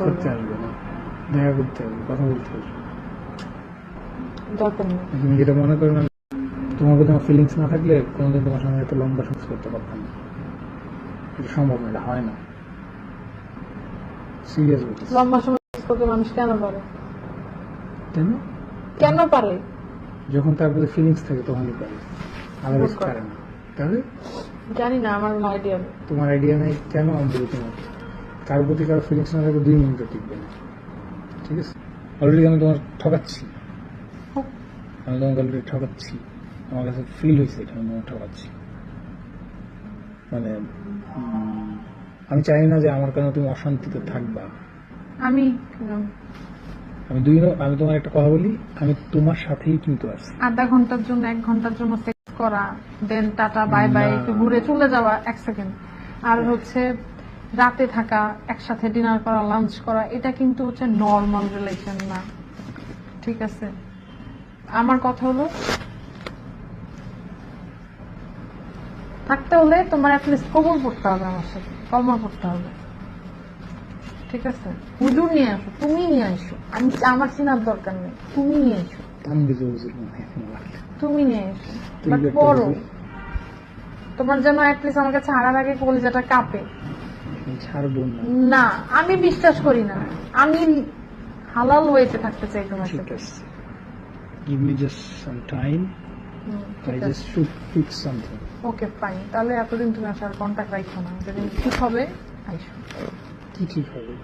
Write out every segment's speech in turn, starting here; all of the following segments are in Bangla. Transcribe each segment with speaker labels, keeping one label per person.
Speaker 1: করতে আসবে না দেখা করতে হবে কথা বলতে হবে তুমি যেটা মনে করো না তোমার ফিলিংস না থাকলে কোনোদিন তোমার সঙ্গে এত লম্বা সংস করতে পারতাম না এটা সম্ভব না এটা হয় না সিরিয়াস
Speaker 2: লম্বা করতে মানুষ কেন পারে
Speaker 1: তাই না
Speaker 2: কেন পারে
Speaker 1: যখন তার প্রতি ফিলিংস থাকে তখনই পারে আদারওয়াইজ পারে না তাহলে
Speaker 2: জানি না আমার আইডিয়া
Speaker 1: তোমার আইডিয়া নাই কেন আমি বলি তোমার কার প্রতি কারও ফিলিংস না থাকলে দুই মিনিটও টিকবে না। ঠিক আছে? অলরেডি আমি তোমার ঠকাচ্ছি। আমি তোমাকে অলরেডি ঠকাচ্ছি। আমার কাছে ফিল হয়েছে এটা আমি তোমার ঠকাচ্ছি। মানে আমি চাই না যে আমার কারণে তুমি অশান্তিতে থাকবা।
Speaker 2: আমি
Speaker 1: আমি দুই আমি তোমার একটা কথা বলি আমি তোমার সাথেই কিন্তু আছি।
Speaker 2: আধা ঘণ্টার জন্য এক ঘণ্টার জন্য সেক্স করা দেন টাটা বাই বাই একটু ঘুরে চলে যাওয়া এক সেকেন্ড আর হচ্ছে রাতে থাকা একসাথে ডিনার করা লাঞ্চ করা এটা কিন্তু হচ্ছে নর্মাল রিলেশন না। ঠিক আছে? আমার কথা হলো থাকতে হলে তোমার অ্যাটলিস্ট কবুল পড়তে হবে আমার সাথে কলমা পড়তে হবে। ঠিক আছে? হুজুর নিয়ে আসো তুমি নিয়ে আসো। আমি আমার চিনার দরকার নেই তুমি নিয়ে
Speaker 1: লাগলে।
Speaker 2: তুমি নিয়ে এসো বাট বড়। তোমার যেন অ্যাটলিস্ট আমার কাছে হারার আগে কলিজাটা কাঁপে।
Speaker 1: ছাড়বো না।
Speaker 2: না আমি বিশ্বাস করি না। আমি হালাল ওয়েতে থাকতে চাই তোমার
Speaker 1: ঠিক
Speaker 2: সাথে।
Speaker 1: Just some time
Speaker 2: hmm,
Speaker 1: I
Speaker 2: ঠিক
Speaker 1: just should fix something
Speaker 2: okay fine তাহলে এতদিন তুমি আসার কন্ট্যাক্ট রাখছো না। যেদিন ঠিক হবে আইসো
Speaker 1: কি ঠিক হবে?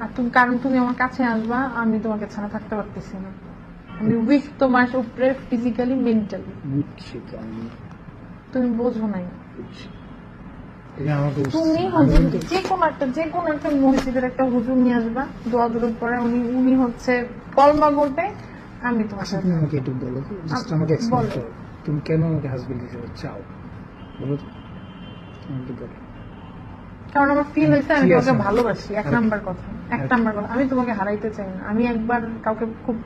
Speaker 2: আর তুমি কারণ তুমি আমার কাছে আসবা আমি তোমাকে ছাড়া থাকতে পারতেছি না। আমি উইক তোমার উপরে ফিজিক্যালি মেন্টালি
Speaker 1: বুঝছি
Speaker 2: তুমি বোঝো নাই।
Speaker 1: বুঝছি।
Speaker 2: তুমি। হুজুর যে কোনো একটা যে কোনো একটা মসজিদের একটা হুজুর নিয়ে আসবা দোয়া পরে উনি উনি হচ্ছে কলমা বলবে আমি তোমার
Speaker 1: আচ্ছা
Speaker 2: সাথে
Speaker 1: তুমি আমাকে একটু বলো জাস্ট আমাকে এক্সপ্লেন করো। তুমি কেন আমাকে হাজবেন্ড হিসেবে চাও? বলো তো।
Speaker 2: কারণ আমার ফিল হয়েছে আমি তোমাকে ভালোবাসি এক নাম্বার কথা এক নাম্বার কথা। আমি তোমাকে হারাইতে চাই না। আমি একবার কাউকে খুব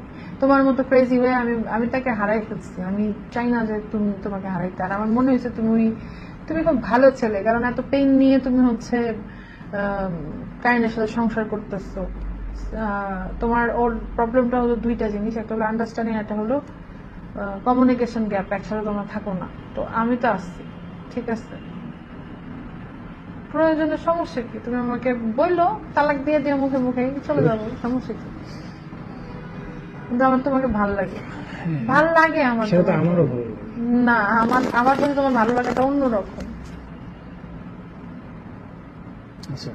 Speaker 2: তোমার মতো ক্রেজি হয়ে আমি আমি তাকে হারাই ফেলছি। আমি চাই না যে তুমি তোমাকে হারাইতে। আর আমার মনে হয়েছে তুমি তুমি খুব ভালো ছেলে কারণ এত পেইন নিয়ে তুমি হচ্ছে কাইনের সাথে সংসার করতেছো। তোমার ওর প্রবলেমটা হলো দুইটা জিনিস একটা হলো আন্ডারস্ট্যান্ডিং একটা হলো কমিউনিকেশন গ্যাপ একসাথে তোমরা থাকো না। তো আমি তো আসছি ঠিক আছে? প্রয়োজনে সমস্যা কি? তুমি আমাকে বলল তালাক দিয়ে দিয়ে মুখে মুখে চলে যাব সমস্যা কি? কিন্তু আমার তোমাকে ভালো লাগে।
Speaker 1: হ্যাঁ,
Speaker 2: ভালো লাগে আমার
Speaker 1: সেটা আমারও ভালো।
Speaker 2: না আমার আমার প্রতি তোমার ভালো লাগাটা অন্যরকম।
Speaker 1: আচ্ছা।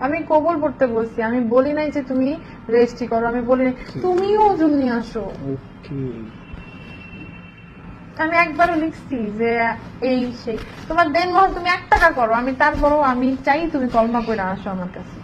Speaker 2: আমি কবুল পড়তে বলছি আমি বলি নাই যে তুমি রেস্টি করো আমি বলি নাই। তুমিও ওজন নিয়ে আসো। আমি একবারও লিখছি যে এই সেই। তোমার দেন মহল তুমি এক টাকা করো আমি তারপরও আমি চাই তুমি কলমা করে আসো আমার কাছে।